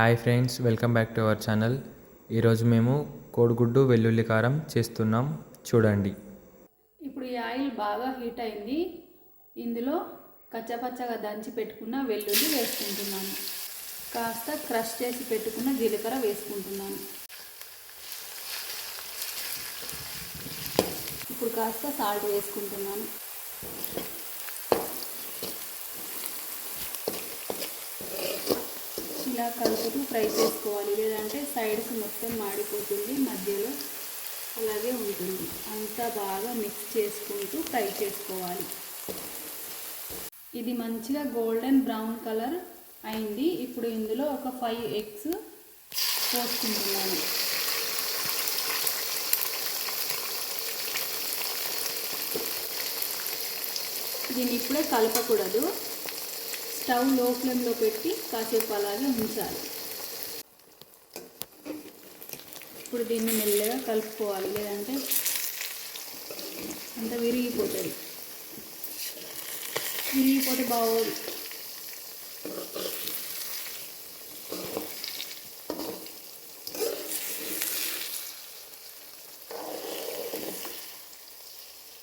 Hi friends welcome back to our channel. ఈరోజు మేము కోడిగుడ్డు వెల్లుల్లి కారం చేస్తున్నాం. చూడండి. ఇప్పుడు ఈ ఆయిల్ బాగా హీట్ అయింది. ఇందులో కచ్చపచ్చగా దంచి పెట్టుకున్న వెల్లుల్లి వేసుకుంటున్నాను. కాస్త క్రష్ చేసి పెట్టుకున్న జీలకర్ర వేసుకుంటున్నాను. ఇప్పుడు కాస్త సాల్ట్ వేసుకుంటున్నాను. ఇలా కలుపుతూ ఫ్రై చేసుకోవాలి. లేదంటే సైడ్స్ మొత్తం మాడిపోతుంది మధ్యలో అలాగే ఉంటుంది. అంతా బాగా మిక్స్ చేసుకుంటూ ఫ్రై చేసుకోవాలి. ఇది మంచిగా గోల్డెన్ బ్రౌన్ కలర్ అయింది. ఇప్పుడు ఇందులో ఒక ఫైవ్ ఎగ్స్ పోసుకుంటున్నాను. దీన్ని ఇప్పుడే కలపకూడదు. స్టవ్లో ఫ్లేమ్లో పెట్టి కాసేపు అలాగే ఉంచాలి. ఇప్పుడు దీన్ని మెల్లగా కలుపుకోవాలి. లేదంటే అంత విరిగిపోతుంది. విరిగిపోతే బాగోదు.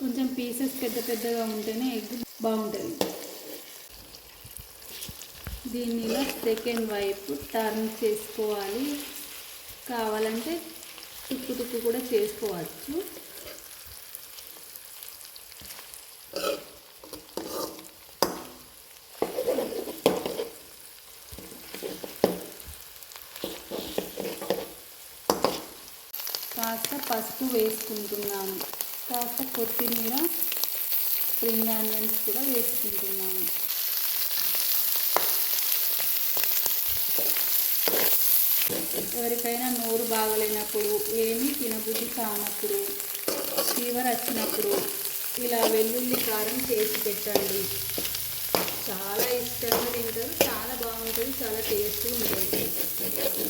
కొంచెం పీసెస్ పెద్ద పెద్దగా ఉంటేనే ఎగ్ బాగుంటుంది. దీనిలో సెకండ్ వైపు టర్న్ చేసుకోవాలి. కావాలంటే తుక్కు తుక్కు కూడా చేసుకోవచ్చు. కాస్త పసుపు వేసుకుంటున్నాను. కాస్త కొత్తిమీర స్ప్రింగ్ ఆనియన్స్ కూడా వేసుకుంటున్నాను. ఎవరికైనా నోరు బాగలేనప్పుడు ఏమీ తినబుద్ధి కానప్పుడు ఫీవర్ వచ్చినప్పుడు ఇలా వెల్లుల్లి కారం చేసి పెట్టండి. చాలా ఇష్టంగా తింటారు చాలా బాగుంటుంది చాలా టేస్ట్గా ఉంటుంది.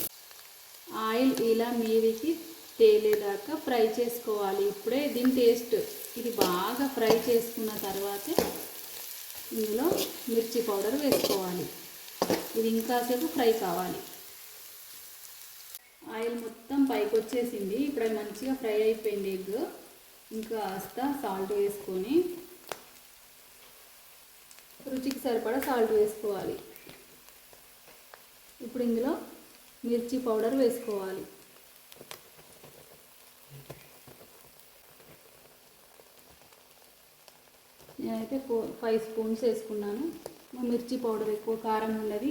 ఆయిల్ ఇలా మీదికి తేలేదాకా ఫ్రై చేసుకోవాలి. ఇప్పుడే దీని టేస్ట్. ఇది బాగా ఫ్రై చేసుకున్న తర్వాతే ఇందులో మిర్చి పౌడర్ వేసుకోవాలి. ఇది ఇంకాసేపు ఫ్రై కావాలి. ఆయిల్ మొత్తం పైకి వచ్చేసింది ఇప్పుడు అది మంచిగా ఫ్రై అయిపోయింది ఎగ్. ఇంకా కాస్త సాల్ట్ వేసుకొని రుచికి సరిపడా సాల్ట్ వేసుకోవాలి. ఇప్పుడు ఇందులో మిర్చి పౌడర్ వేసుకోవాలి. నేనైతే ఫోర్ ఫైవ్ స్పూన్స్ వేసుకున్నాను. మిర్చి పౌడర్ ఎక్కువ కారం ఉన్నది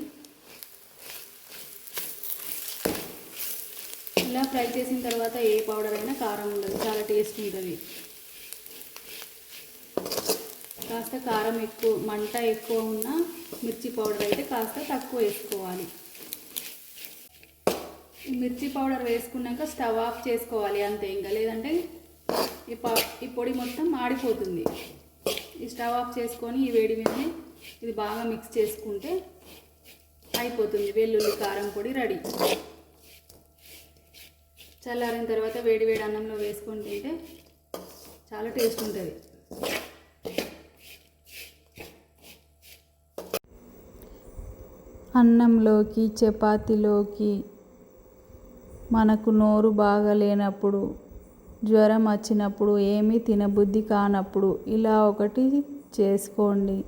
ఇలా ఫ్రై చేసిన తర్వాత ఏ పౌడర్ అయినా కారం ఉండదు. చాలా టేస్ట్ ఉంటుంది. కాస్త కారం ఎక్కువ మంట ఎక్కువ ఉన్న మిర్చి పౌడర్ అయితే కాస్త తక్కువ వేసుకోవాలి. మిర్చి పౌడర్ వేసుకున్నాక స్టవ్ ఆఫ్ చేసుకోవాలి అంతే ఇంకా. లేదంటే ఈ ప ఈ పొడి మొత్తం మాడిపోతుంది. ఈ స్టవ్ ఆఫ్ చేసుకొని ఈ వేడి మీదనే ఇది బాగా మిక్స్ చేసుకుంటే అయిపోతుంది. వెల్లుల్లి కారం పొడి రెడీ. చల్లారిన తర్వాత వేడి వేడి అన్నంలో వేసుకొని తింటే చాలా టేస్ట్ ఉంటుంది. అన్నంలోకి చపాతీలోకి మనకు నోరు బాగలేనప్పుడు జ్వరం వచ్చినప్పుడు ఏమీ తినబుద్ధి కానప్పుడు ఇలా ఒకటి చేసుకోండి.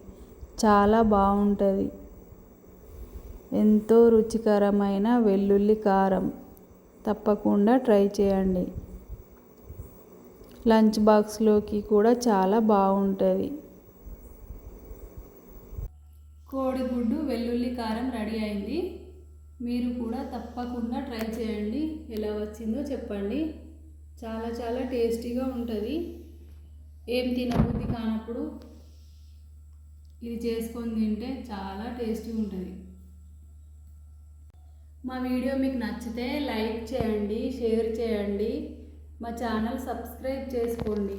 చాలా బాగుంటుంది. ఎంతో రుచికరమైన వెల్లుల్లి కారం. తప్పకుండా ట్రై చేయండి. లంచ్ బాక్స్లోకి కూడా చాలా బాగుంటుంది. కోడిగుడ్డు వెల్లుల్లి కారం రెడీ అయింది. మీరు కూడా తప్పకుండా ట్రై చేయండి. ఎలా వచ్చిందో చెప్పండి. చాలా చాలా టేస్టీగా ఉంటుంది. ఏం తినబుద్ధి కానప్పుడు ఇది చేసుకొని తింటే చాలా టేస్టీగా ఉంటుంది. మా వీడియో మీకు నచ్చితే లైక్ చేయండి షేర్ చేయండి. మా ఛానల్ సబ్స్క్రైబ్ చేసుకోండి.